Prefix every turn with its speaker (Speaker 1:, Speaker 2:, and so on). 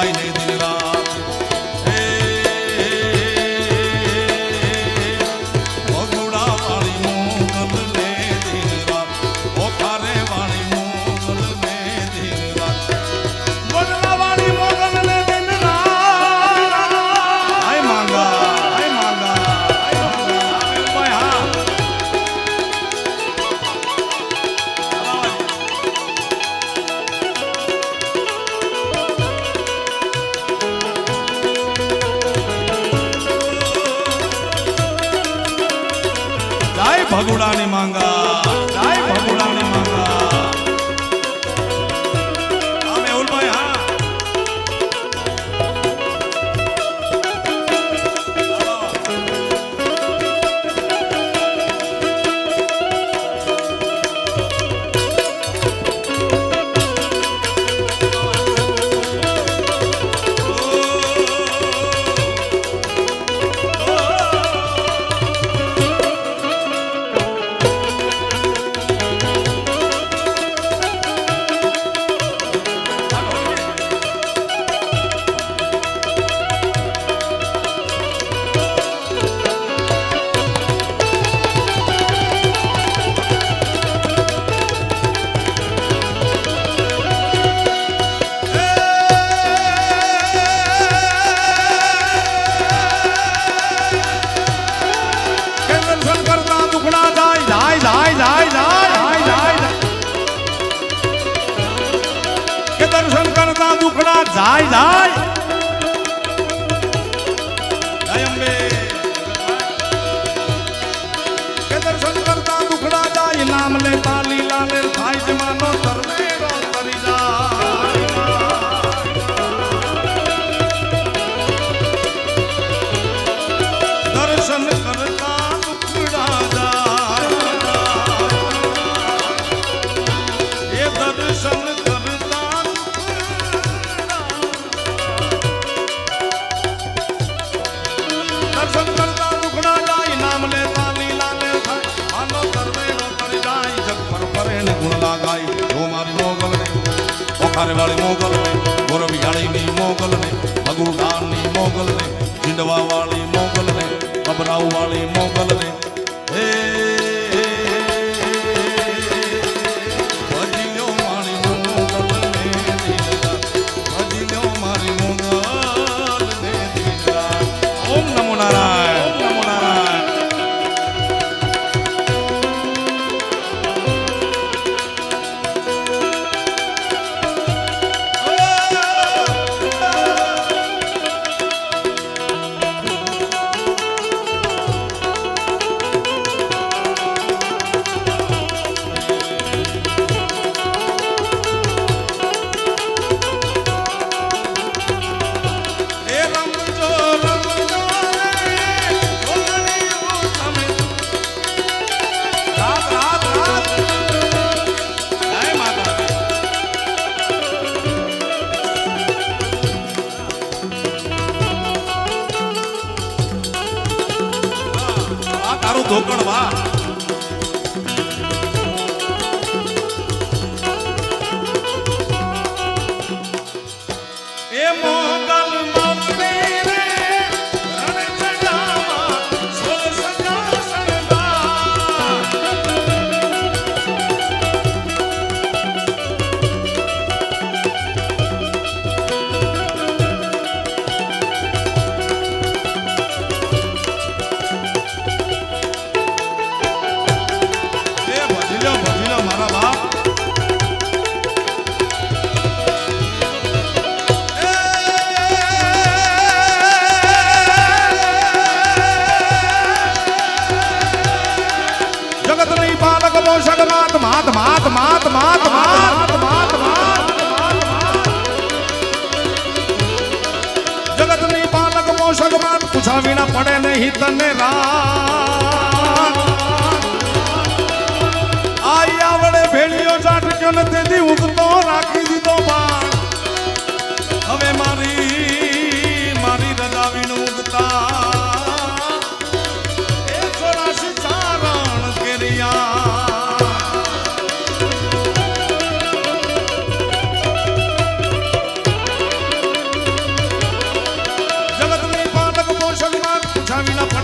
Speaker 1: Hallelujah. ભગુડાની માંગા. આપણા જાય જાય ખાનવાળી મોગલ ને મોરબિયાળીની મોગલ ને અગુડાની મોગલ ને ભીંડવા વાળી મોગલ ને અબરાવ વાળી મોગલ ને હે ઓમ નમો નારાયણ પૂછા વિના પડે નહીં તને રાત. આવડે ભેળીઓ જાટક્યો ને તેથી ઉગતો રાખી Ahora viene la